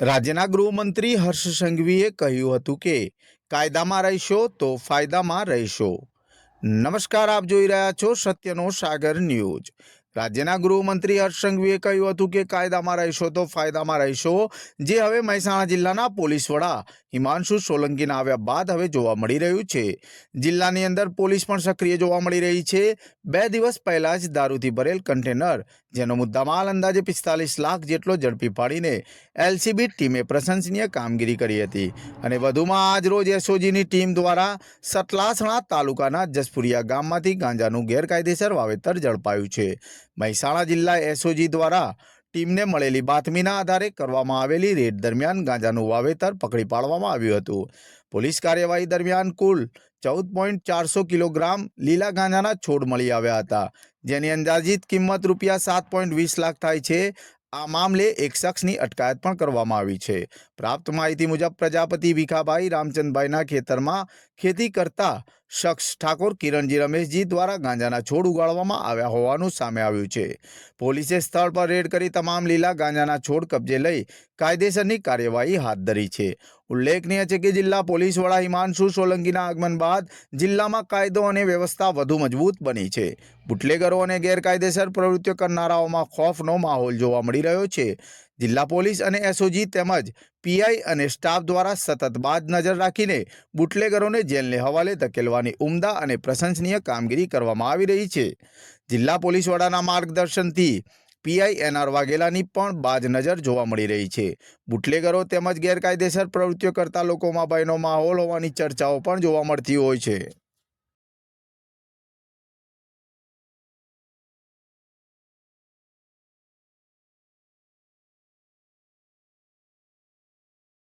રાજ્યના ગૃહમંત્રી હર્ષ સંઘવીએ કહ્યું હતું કે, કાયદામાં રહેશો તો ફાયદામાં રહેશો. નમસ્કાર, આપ જોઈ રહ્યા છો સત્યનો સાગર ન્યૂઝ. રાજ્યના ગૃહમંત્રી હર્ષ સંઘવીએ કહ્યું હતું કે કાયદામાં રહેશો તો ફાયદામાં રહેશો, જે હવે મહેસાણા જિલ્લાના પોલીસ વડા હિમાંશુ સોલંકીના આવ્યા બાદ હવે જોવા મળી રહ્યું છે. જિલ્લાની અંદર પોલીસ પણ સક્રિય જોવા મળી રહી છે. બે દિવસ પહેલા જ દારૂથી ભરેલ કન્ટેનર, જેનો મુદ્દામાલ અંદાજે પિસ્તાલીસ લાખ જેટલો ઝડપી પાડીને એલસીબી ટીમે પ્રશંસનીય કામગીરી કરી હતી. અને વધુમાં આજ રોજ એસઓજીની ટીમ દ્વારા સતલાસણા તાલુકાના જસપુરિયા ગામમાંથી ગાંજાનું ગેરકાયદેસર વાવેતર ઝડપાયું છે. મહેસાણા જિલ્લા એસઓજી દ્વારા ટીમને મળેલી બાતમીના આધારે કરવામાં આવેલી રેડ દરમિયાન ગાંજાનું વાવેતર પકડી પાડવામાં આવ્યું હતું. પોલીસ કાર્યવાહી દરમિયાન કુલ ચૌદ પોઈન્ટ ચારસો કિલોગ્રામ લીલા ગાંજાના છોડ મળી આવ્યા હતા. જેની અંદાજિત કિંમત રૂપિયા સાત પોઈન્ટ વીસ લાખ થાય છે આ મામલે એક શખ્સની અટકાયત પણ કરવામાં આવી છે. પ્રાપ્ત માહિતી મુજબ પ્રજાપતિ ભીખાભાઈ રામચંદભાઈના ખેતરમાં ખેતી કરતા શખ્સ ઠાકોર કિરણજી રમેશજી દ્વારા ગાંજાના છોડ ઉગાડવામાં આવ્યા હોવાનું સામે આવ્યું છે. પોલીસે સ્થળ પર રેડ કરી તમામ લીલા ગાંજાના છોડ કબજે લઈ કાયદેસરની કાર્યવાહી હાથ ધરી છે. ઉલ્લેખનીય છે કે જિલ્લા પોલીસ વડા હિમાંશુ સોલંકીના આગમન બાદ જિલ્લામાં કાયદો અને વ્યવસ્થા વધુ મજબૂત બની છે. બુટલેગરો અને ગેરકાયદેસર પ્રવૃત્તિઓ કરનારાઓમાં ખોફનો માહોલ જોવા મળી રહ્યો છે. જિલ્લા પોલીસ અને એસઓજી તેમજ પીઆઈ અને સ્ટાફ દ્વારા સતત બાદ નજર રાખીને બુટલેગરોને જેલને હવાલે ધકેલવાની ઉમદા અને પ્રશંસનીય કામગીરી કરવામાં આવી રહી છે. જિલ્લા પોલીસ વડાના માર્ગદર્શનથી પીઆઈ એનઆર વાઘેલાની પણ બાજ નજર જોવા મળી રહી છે. બુટલેગરો તેમજ ગેરકાયદેસર પ્રવૃત્તિઓ કરતા લોકોમાં ભયનો માહોલ હોવાની ચર્ચાઓ પણ જોવા મળતી હોય છે.